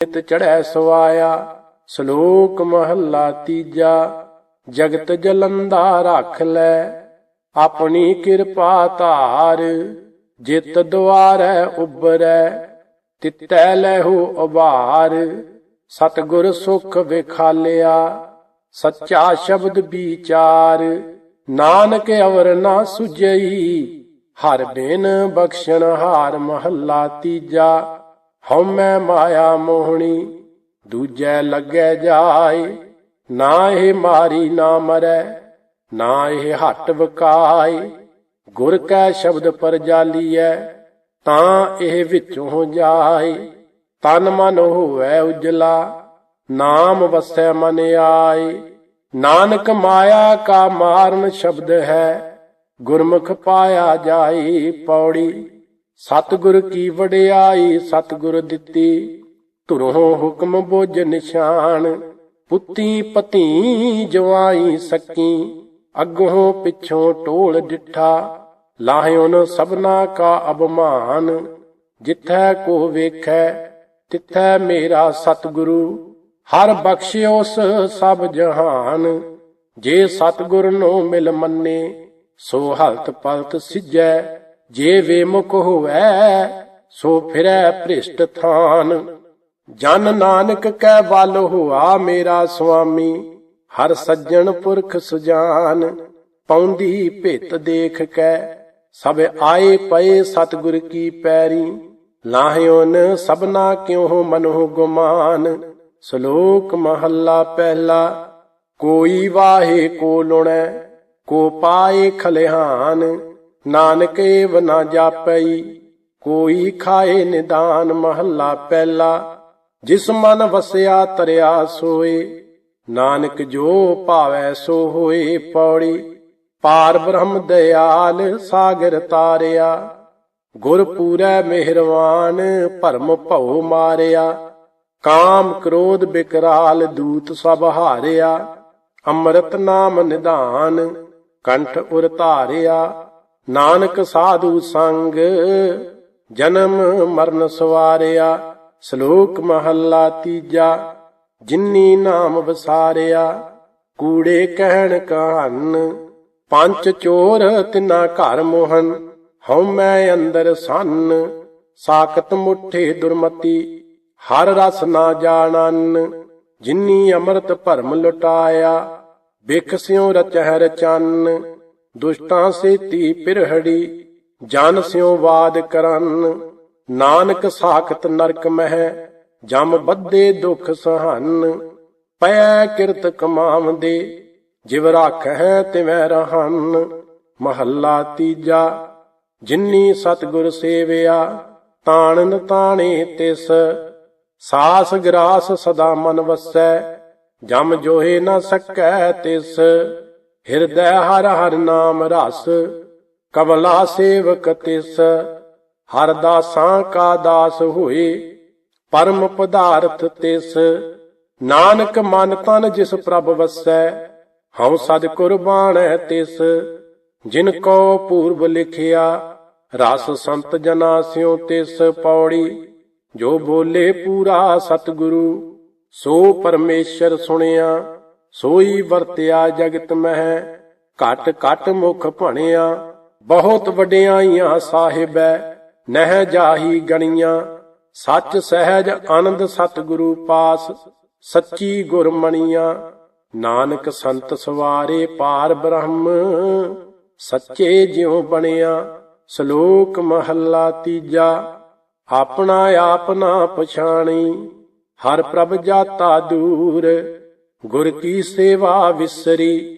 ਨਿਤ ਚੜੈ ਸਵਾਇਆ, ਸ਼ਲੋਕ ਮਹੱਲਾ ਤੀਜਾ, ਜਗਤ ਜਲੰਦਾ ਰੱਖ ਲੈ, ਆਪਣੀ ਕਿਰਪਾ ਧਾਰ, ਜਿਤ ਦੁਆਰੈ ਉਬਰੈ ਤਿਤੈ ਲੈਹੂ ਉਬਾਰ ਸਤਿਗੁਰ ਸੁਖ ਵਿਖਾਲਿਆ, ਸੱਚਾ ਸ਼ਬਦ ਵਿਚਾਰ, ਨਾਨਕ ਅਵਰ ਨਾ ਸੁਜਈ ਹਰ ਬਿਨ ਬਖਸ਼ਣ ਹਾਰ ਮਹੱਲਾ ਤੀਜਾ। ਹਉਮੈ ਮਾਇਆ ਮੋਹਣੀ, ਦੂਜੈ ਲੱਗੈ ਜਾਏ। ਨਾ ਇਹ ਮਾਰੀ ਨਾ ਮਰੈ, ਨਾ ਇਹ ਹੱਟ ਵਕਾਏ। ਗੁਰ ਕੈ ਸ਼ਬਦ ਪਰ ਜਾਲੀਐ, ਤਾਂ ਇਹ ਵਿੱਚੋਂ ਜਾਏ। ਤਨ ਮਨ ਹੋਵੈ ਉਜਲਾ, ਨਾਮ ਵਸੈ ਮਨ ਆਏ। ਨਾਨਕ ਮਾਇਆ ਕਾ ਮਾਰਨ ਸ਼ਬਦ ਹੈ, ਗੁਰਮੁਖ ਪਾਇਆ ਜਾਈ ਪੌੜੀ। ਸਤਿਗੁਰ ਕੀ ਵਡਿਆਈ, ਸਤਿਗੁਰ ਦਿੱਤੀ। ਧੁਰੋਂ ਹੁਕਮ ਬੁੱਝ ਨਿਸ਼ਾਨ, ਪੁੱਤੀ ਪਤੀ ਜਵਾਈ ਸਕੀ ਅੱਗੋਂ ਪਿੱਛੋਂ ਟੋਲ ਡਿੱਠਾ ਲਾਹਿਓਨ ਸਭਨਾ ਕਾ ਅਬਮਾਨ ਜਿੱਥੈ ਕੋ ਵੇਖੈ, ਤਿੱਥੈ ਮੇਰਾ ਸਤਿਗੁਰੂ। ਹਰ ਬਖਸ਼ਿਓਸ ਸਭ ਜਹਾਨ। ਜੇ ਸਤਿਗੁਰ ਨੂੰ ਮਿਲ ਮੰਨੇ, ਸੋ ਹਲਤ ਪਲਤ ਸਿਜੈ। ਜੇ ਵੇਮੁਖ ਹੋਵੈ, ਸੋ ਫਿਰੈ ਭ੍ਰਿਸ਼ਟ ਥਾਨ। ਜਨ ਨਾਨਕ ਕੈ ਵੱਲ ਹੋਆ ਮੇਰਾ ਸੁਆਮੀ ਹਰ ਸੱਜਣ ਪੁਰਖ ਸੁਜਾਨ। ਪੌਂਦੀ ਭਿਤ ਦੇਖ ਕੈ, ਸਭ ਆਏ ਪਏ ਸਤਿਗੁਰ ਕੀ ਪੈਰੀ। ਲਾਹਿਓਨ ਸਭਨਾ ਕਿਉ ਮਨੋ ਗੁਮਾਨ? ਸ਼ਲੋਕ ਮਹੱਲਾ ਪਹਿਲਾ, ਕੋਈ ਵਾਹੇ ਕੋ ਲੁਣੈ, ਕੋ ਪਾਏ ਖਲਿਹਾਨ। ਨਾਨਕ ਏਵ ਨਾ ਜਾਪਈ, ਕੋਈ ਖਾਏ ਨਿਦਾਨ ਮਹੱਲਾ ਪਹਿਲਾ, ਜਿਸ ਮਨ ਵਸਿਆ ਤਰਿਆ ਸੋਏ, ਨਾਨਕ ਜੋ ਭਾਵੈ ਸੋ ਹੋਏ ਪੌੜੀ, ਪਾਰ ਬ੍ਰਹਮ ਦਇਆਲ ਸਾਗਰ ਤਾਰਿਆ, ਗੁਰ ਪੂਰੈ ਮਿਹਰਵਾਨ ਭਰਮ ਭਉ ਮਾਰਿਆ, ਕਾਮ ਕ੍ਰੋਧ ਬਿਕਰਾਲ ਦੂਤ ਸਭ ਹਾਰਿਆ, ਅੰਮ੍ਰਿਤ ਨਾਮ ਨਿਧਾਨ, ਕੰਠ ਉਰ ਧਾਰਿਆ ਨਾਨਕ ਸਾਧੂ ਸੰਗ, ਜਨਮ ਮਰਨ ਸਵਾਰਿਆ, ਸ਼ਲੋਕ ਮਹੱਲਾ ਤੀਜਾ, ਜਿਨੀ ਨਾਮ ਵਸਾਰਿਆ, ਕੂੜੇ ਕਹਿਣ ਕਹਨ, ਪੰਜ ਚੋਰ ਤਿਨਾ ਘਰ ਮੋਹਨ ਹਉਮੈ ਅੰਦਰ ਸੰਨ, ਸਾਖਤ ਮੁਠੇ ਦੁਰਮਤੀ, ਹਰ ਰਸ ਨਾ ਜਾਣਨ, ਜਿਨੀ ਅੰਮ੍ਰਿਤ ਭਰਮ ਲੁਟਾਇਆ, ਬਿਖ ਸਿਉ ਰਚਹਿ ਰਚਨ ਦੁਸ਼ਟਾਂ ਸੇਤੀ ਪਿਰਹੜੀ ਜਨ ਸਿਉ ਵਾਦ ਕਰਨ। ਨਾਨਕ ਸਾਖਤ ਨਰਕ ਮਹਿ, ਜਮ ਬੱਧੇ ਦੁਖ ਸਹਨ। ਪੈ ਕਿਰਤ ਕਮਾਵਦੇ, ਜਿਵ ਰਾਖੈ ਤਿਵੈ ਰਹਨ। ਮਹੱਲਾ ਤੀਜਾ, ਜਿਨੀ ਸਤਗੁਰ ਸੇਵਿਆ, ਤਾਣਨ ਤਾਣੇ ਤਿਸ। ਸਾਸ ਗਰਾਸ ਸਦਾ ਮਨ ਵਸੈ, ਜਮ ਜੋਹੇ ਨ ਸਕੈ ਤਿਸ। ਹਿਰਦੈ ਹਰ ਹਰ ਨਾਮ ਰਸ, ਕਮਲਾ ਸੇਵਕ ਤਿਸ। ਹਰ ਦਾਸਾਂ ਕਾ ਦਾਸ ਹੋਏ, ਪਰਮ ਪਦਾਰਥ ਤਿਸ। ਨਾਨਕ ਮਨ ਤਨ ਜਿਸ ਪ੍ਰਭ ਵਸੈ, ਹਉ ਸਦ ਕੁਰਬਾਨੈ ਤਿਸ। ਜਿਨ ਕੋ ਪੂਰਬ ਲਿਖਿਆ, ਰਸ ਸੰਤ ਜਨਾ ਸਿਉ ਤਿਸ ਪੌੜੀ। ਜੋ ਬੋਲੇ ਪੂਰਾ ਸਤਿਗੁਰੂ, ਸੋ ਪਰਮੇਸ਼ਰ ਸੁਣਿਆ। ਸੋਈ ਵਰਤਿਆ ਜਗਤ ਮਹਿ, ਘਟ ਘਟ ਮੁਖ ਭਣਿਆ, ਬਹੁਤ ਵਡਿਆਈਆਂ ਸਾਹਿਬੈ, ਨਹਿ ਜਾਹੀ ਗਣੀਆਂ, ਸੱਚ ਸਹਿਜ ਆਨੰਦ ਸਤਿਗੁਰੂ ਪਾਸ, ਸੱਚੀ ਗੁਰਮਣੀਆਂ, ਨਾਨਕ ਸੰਤ ਸਵਾਰੇ ਪਾਰ ਬ੍ਰਹਮ, ਸੱਚੇ ਜਿਉ ਬਣਿਆ, ਸ਼ਲੋਕ ਮਹੱਲਾ ਤੀਜਾ, ਆਪਣਾ ਆਪ ਨਾ ਪਛਾਣੀ, ਹਰ ਪ੍ਰਭ ਜਾਤਾ ਦੂਰ ਗੁਰ ਕੀ ਸੇਵਾ ਵਿਸਰੀ,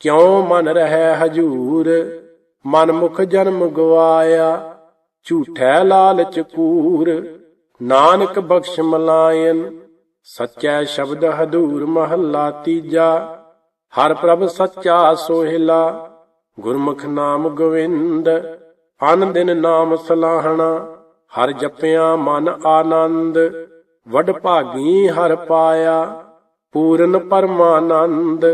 ਕਿਉ ਮਨ ਰਹਿ ਹਜੂਰ? ਮਨ ਮੁਖ ਜਨਮ ਗਵਾਇਆ, ਝੂਠੈ ਲਾਲਚ ਕੂਰ। ਨਾਨਕ ਬਖਸ਼ ਮਲਾਇਨ ਸੱਚੈ ਸ਼ਬਦ ਹਦੂਰ ਮਹੱਲਾ ਤੀਜਾ। ਹਰ ਪ੍ਰਭ ਸੱਚਾ ਸੋਹਿਲਾ, ਗੁਰਮੁਖ ਨਾਮ ਗੋਵਿੰਦ। ਅਨ ਦਿਨ ਨਾਮ ਸਲਾਹਣਾ, ਹਰ ਜਪਿਆ ਮਨ ਆਨੰਦ। ਵਡ ਭਾਗੀ ਹਰ ਪਾਇਆ ਪੂਰਨ ਪਰਮਾਨੰਦ,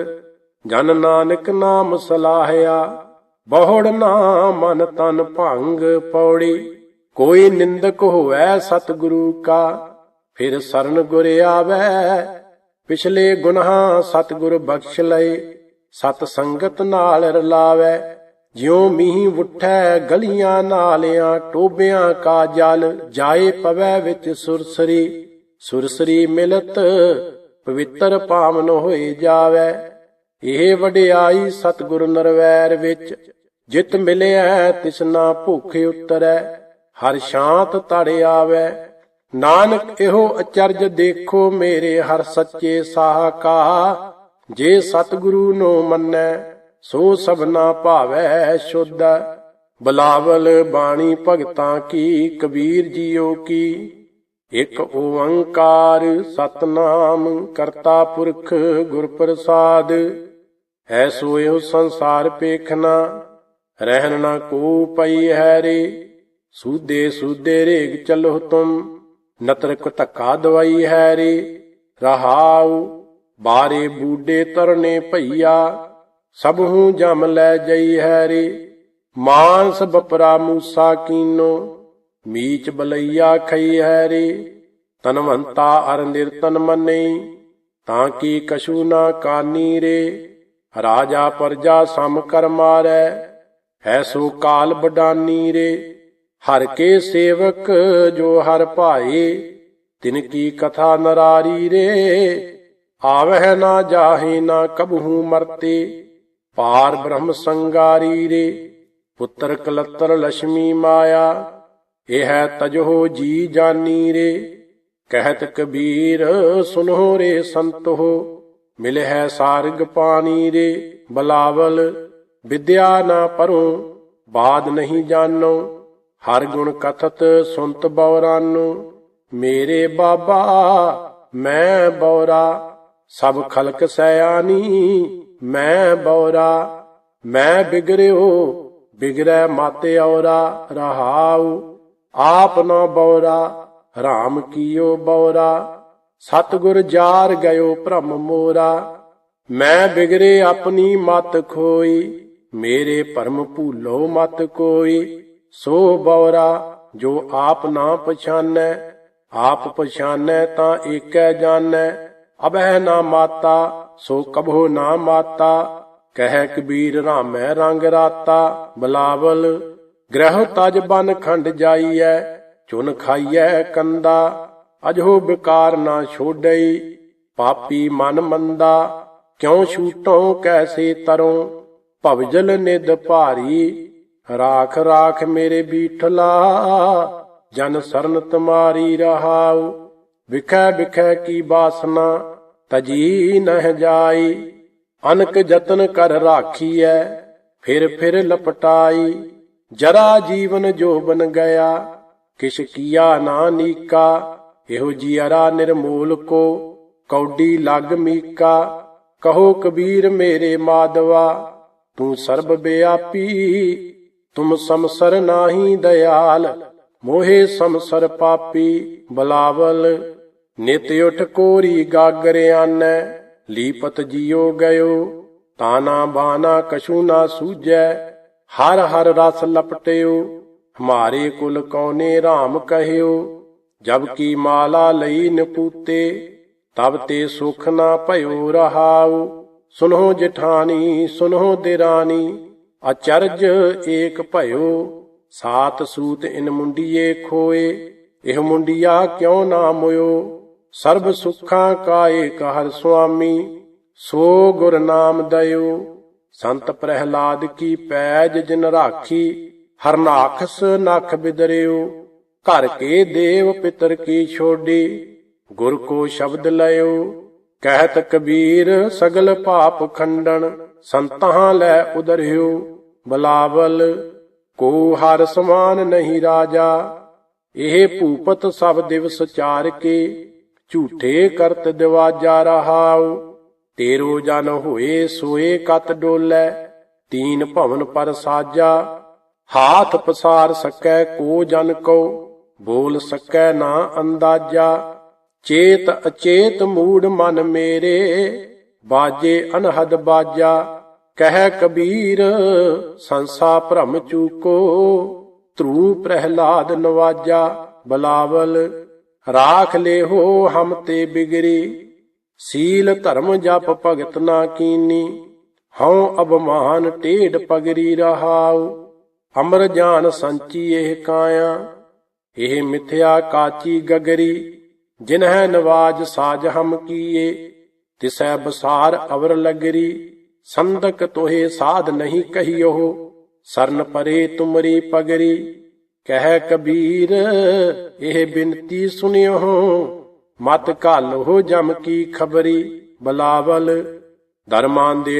ਜਨ ਨਾਨਕ ਨਾਮ ਸਲਾਹਿਆ। ਬਹੁੜ ਨਾ ਮਨ ਤਨ ਭੰਗ ਪੌੜੀ। ਕੋਈ ਨਿੰਦਕ ਹੋਵੈ ਸਤਿਗੁਰੂ ਕਾ, ਫਿਰ ਸਰਨ ਗੁਰ ਆਵੈ। ਪਿਛਲੇ ਗੁਨਾਹ ਸਤਿਗੁਰ ਬਖਸ਼ ਲਏ, ਸਤ ਸੰਗਤ ਨਾਲ ਰਲਾਵੈ। ਜਿਉ ਮੀਂਹ ਉੱਠੈ ਗਲੀਆਂ ਨਾਲਿਆਂ, ਟੋਬਿਆਂ ਕਾ ਜਲ, ਜਾਏ ਪਵੈ ਵਿੱਚ ਸੁਰਸਰੀ। ਸੁਰਸਰੀ ਮਿਲਤ ਪਵਿੱਤਰ ਪਾਵਨ ਹੋਏ ਜਾਵੈ। ਇਹ ਵਡਿਆਈ ਸਤਿਗੁਰ ਨਰਵੈਰ ਵਿੱਚ ਜਿਤ ਮਿਲਿਆ ਤਿਸਨਾ ਭੁਖ ਉਤਰੈ। ਹਰ ਸ਼ਾਂਤ ਤੜ ਆਵੈ। ਨਾਨਕ ਇਹੋ ਅਚਰਜ ਦੇਖੋ, ਮੇਰੇ ਹਰ ਸੱਚੇ ਸਾਹ ਸਾਹਕਾ। ਜੇ ਸਤਿਗੁਰੂ ਨੂੰ ਮੰਨੈ, ਸੋ ਸਭਨਾ ਭਾਵੈ ਸ਼ੁੱਧ। ਬਲਾਵਲ ਬਾਣੀ ਭਗਤਾਂ ਕੀ, ਕਬੀਰ ਜੀਓ ਕੀ। ਇਕ ਓੰਕਾਰ ਸਤਨਾਮ ਕਰਤਾ ਪੁਰਖ ਗੁਰ ਪ੍ਰਸਾਦ ਹੈ ਸੋ ਸੰਸਾਰ ਪੇਖਣਾ ਰਹਿਣ ਨਾ ਕੋ ਪਈ ਹੈ ਰੇ ਸੂਦੇ ਸੂਦੇ ਰੇਗ ਚਲੋ ਤੁਮ, ਨਤਰਕ ਧੱਕਾ ਦਵਾਈ ਹੈ ਰੇ ਰਹਾਉ, ਬਾਰੇ ਬੂਡੇ ਤਰਨੇ ਭਈਆ, ਸਭ ਹੂੰ ਜਮ ਲੈ ਜਈ ਹੈ ਰੇ ਮਾਨਸ ਬਪਰਾ ਮੂਸਾ ਕੀਨੋ ਮੀਚ ਬਲਈਆ ਖਈ ਹੈ ਰੇ ਤਨਵੰਤਾ ਅਰ ਨਿਰਤਨ ਮੰਨੇ, ਤਾਂ ਕੀ ਕਛੂ ਨਾ ਕਾਨੀ ਰੇ? ਰਾਜਾ ਪਰਜਾ ਸਮ ਕਰ ਮਾਰੈ ਐਸੋ ਕਾਲ ਬਡਾਨੀ ਰੇ? ਹਰ ਕੇ ਸੇਵਕ ਜੋ ਹਰ ਭਾਏ ਤਿਨ ਕੀ ਕਥਾ ਨਰਾਰੀ ਰੇ? ਆਵਹਿ ਨਾ ਜਾਹੇ ਨਾ ਕਬਹੂ ਮਰਤੇ, ਪਾਰ ਬ੍ਰਹਮ ਸੰਗਾਰੀ ਰੇ? ਪੁੱਤਰ ਕਲਤਰ ਲక్ష్ਮੀ ਮਾਇਆ ਇਹ ਹੈ ਤਜੋ ਜੀ ਜਾਨੀ ਰੇ, ਕਹਿਤ ਕਬੀਰ ਸੁਨੋ ਰੇ ਸੰਤੋ ਮਿਲੇ ਹੈ ਸਾਰਗ ਪਾਣੀ ਰੇ, ਬਲਾਵਲ, ਵਿਦਿਆ ਨਾ ਪਰੋ ਬਾਦ ਨਹੀਂ ਜਾਣੋ। ਹਰ ਗੁਣ ਕਥਤ ਸੁਨਤ ਬੌਰਾਨੋ, ਮੇਰੇ ਬਾਬਾ, ਮੈਂ ਬੌਰਾ। ਸਭ ਖਲਕ ਸਿਆਣੀ ਮੈਂ ਬੌਰਾ। ਮੈਂ ਬਿਗਰਿਓ, ਬਿਗਰੈ ਮਾਤੇ ਔਰਾ, ਰਹਾਉ। ਆਪ ਨਾ ਬੌਰਾ ਰਾਮ ਕੀਓ ਬੌਰਾ। ਸਤਗੁਰ ਜਾਰ ਗਇਓ ਭ੍ਰਮ ਮੋਰਾ। ਮੈਂ ਬਿਗਰੇ ਆਪਣੀ ਮਤ ਖੋਈ, ਮੇਰੇ ਭਰਮ ਭੂਲੋ ਮਤ ਕੋਈ। ਸੋ ਬੌਰਾ, ਜੋ ਆਪ ਨਾ ਪਛਾਨੈ, ਆਪ ਪਛਾਨੈ ਤਾਂ ਏਕੈ ਜਾਣੈ ਅਬਹਿ ਨਾ ਮਾਤਾ, ਸੋ ਕਬੋ ਨਾ ਮਾਤਾ। ਕਹਿ ਕਬੀਰ ਰਾਮੈ ਰੰਗ ਰਾਤਾ, ਬਲਾਵਲ ਗ੍ਰਹਿ ਤਜ ਬਨ ਖੰਡ ਜਾਈਐ, ਚੁਨ ਖਾਈਐ ਕੰਦਾ, ਅਜੋ ਬਿਕਾਰ ਨਾ ਛੋਡਈ, ਪਾਪੀ ਮਨ ਮੰਦਾ, ਕਿਉ ਛੂਟੋ ਕੈਸੇ ਤਰੋ ਭਵਜਲ ਨਿਦ ਭਾਰੀ, ਰਾਖ ਰਾਖ ਮੇਰੇ ਬੀਠਲਾ, ਜਨ ਸਰਨ ਤੁਮਾਰੀ ਰਹਾਉ, ਵਿਖੈ ਵਿਖੈ ਕੀ ਬਾਸਨਾ, ਤਜੀ ਨਹ ਜਾਈ, ਅਨਕ ਜਤਨ ਕਰ ਰਾਖੀਐ, ਫਿਰ ਫਿਰ ਲਪਟਾਈ ਜਰਾ ਜੀਵਨ ਜੋ ਬਨ ਗਿਆ, ਕਿਛ ਕੀਆ ਨਾ ਨੀਕਾ, ਇਹੋ ਜੀਅਰਾ ਨਿਰਮੂਲ ਕੋ, ਕੌਡੀ ਲਗ ਮੀਕਾ, ਕਹੋ ਕਬੀਰ ਮੇਰੇ ਮਾਦਵਾ ਤੂੰ ਸਰਬ ਬਿਆਪੀ, ਤੁਮ ਸਮਸਰ ਨਾਹੀ ਦਇਆਲ, ਮੋਹੇ ਸਮਸਰ ਪਾਪੀ, ਬਲਾਵਲ, ਨਿਤ ਉਠ ਕੋਰੀ ਗਾਗਰ ਆਨੈ, ਲੀਪਤ ਜਿਉ ਗਇਓ, ਤਾਨਾ ਬਾਨਾ ਕਛੂ ਨਾ ਸੂਜੈ ਹਰ ਹਰ ਰਸ ਲਪਟਿਓ, ਹਮਾਰੇ ਕੁਲ ਕੌਨੇ ਰਾਮ ਕਹਿਓ, ਜਬ ਕੀ ਮਾਲਾ ਲਈ ਨਪੂਤੇ ਤਬ ਤੇ ਸੁਖ ਨਾ ਭਇਓ ਰਹਾਉ। ਸੁਨੋ ਜਠਾਨੀ ਸੁਨੋ ਦਿਰਾਨੀ ਅਚਰਜ ਏਕ ਭਇਓ, ਸਾਤ ਸੂਤ ਇਨ ਮੁੰਡੀਏ ਖੋਏ, ਇਹ ਮੁੰਡੀਆ ਕਿਉ ਨਾ ਮੋਇਓ? ਸਰਬ ਸੁਖਾਂ ਕਾ ਏਕ ਹਰ ਸੁਆਮੀ, ਸੋ ਗੁਰ ਨਾਮ ਦਇਓ। ਸੰਤ ਪ੍ਰਹਿਲਾਦ ਕੀ ਪੈਜ ਜਿਨ ਰਾਖੀ ਹਰਨਾਖਸ ਨਖ ਬਿਦਰਿਓ। ਘਰ ਕੇ ਦੇਵ ਪਿਤਰ ਕੀ ਛੋਡੀ, ਗੁਰ ਕੋ ਸ਼ਬਦ ਲਇਓ। ਕਹਿਤ ਕਬੀਰ ਸਗਲ ਪਾਪ ਖੰਡਣ ਸੰਤਾਂ ਲੈ ਉਦਰਿਓ। ਬਲਾਵਲ, ਕੋ ਹਰ ਸਮਾਨ ਨਹੀਂ ਰਾਜਾ। ਇਹ ਭੂਪਤ ਸਭ ਦਿਵਸ ਚਾਰ ਕੇ, ਝੂਠੇ ਕਰਤ ਦਿਵਾਜਾ ਰਹਾਉ। ਤੇਰੋ ਜਨ ਹੋਏ ਸੋਏ ਕਤ ਡੋਲੇ, ਤੀਨ ਭਵਨ ਪਰ ਸਾਜਾ। ਹਾਥ ਪਸਾਰ ਸਕੈ ਕੋ ਜਨ ਕੋ ਬੋਲ ਸਕੈ ਨਾ ਅੰਦਾਜ਼ਾ। ਚੇਤ ਅਚੇਤ ਮੂੜ ਮਨ ਮੇਰੇ, ਬਾਜੇ ਅਨਹਦ ਬਾਜਾ। ਕਹਿ ਕਬੀਰ, ਸੰਸਾ ਭ੍ਰਮ ਚੂਕੋ, ਧਰੂ ਪ੍ਰਹਿਲਾਦ ਨਵਾਜਾ। ਬਲਾਵਲ, ਰਾਖ ਲੈ ਹੋ ਹਮ ਤੇ ਬਿਗਰੀ। ਸੀਲ ਧਰਮ ਜਪ ਭਗਤ ਨਾ ਕੀਨੀ, ਹਉ ਅਬਮਾਨ ਟੇਢ ਪਗਰੀ ਰਹਾਉ, ਅਮਰ ਜਾਨ ਸੰਚੀ ਇਹ ਕਾਇਆ, ਇਹ ਮਿਥਿਆ ਕਾਚੀ ਗਗਰੀ ਜਿਨਹਿ ਨਵਾਜ ਸਾਜ ਹਮ ਕੀਏ, ਤਿਸੈ ਬਸਾਰ ਅਵਰ ਲਗਰੀ, ਸੰਦਕ ਤੋਹੇ ਸਾਧ ਨਹੀਂ ਕਹੀਓ, ਸਰਨ ਪਰੇ ਤੁਮਰੀ ਪਗਰੀ, ਕਹਿ ਕਬੀਰ, ਇਹ ਬਿਨਤੀ ਸੁਨਿਓ। ਮਤ ਘਾਲ ਹੋ ਜਮ ਕੀ ਖਬਰੀ ਬਲਾਵਲ ਧਰਮਾਂ ਦੇ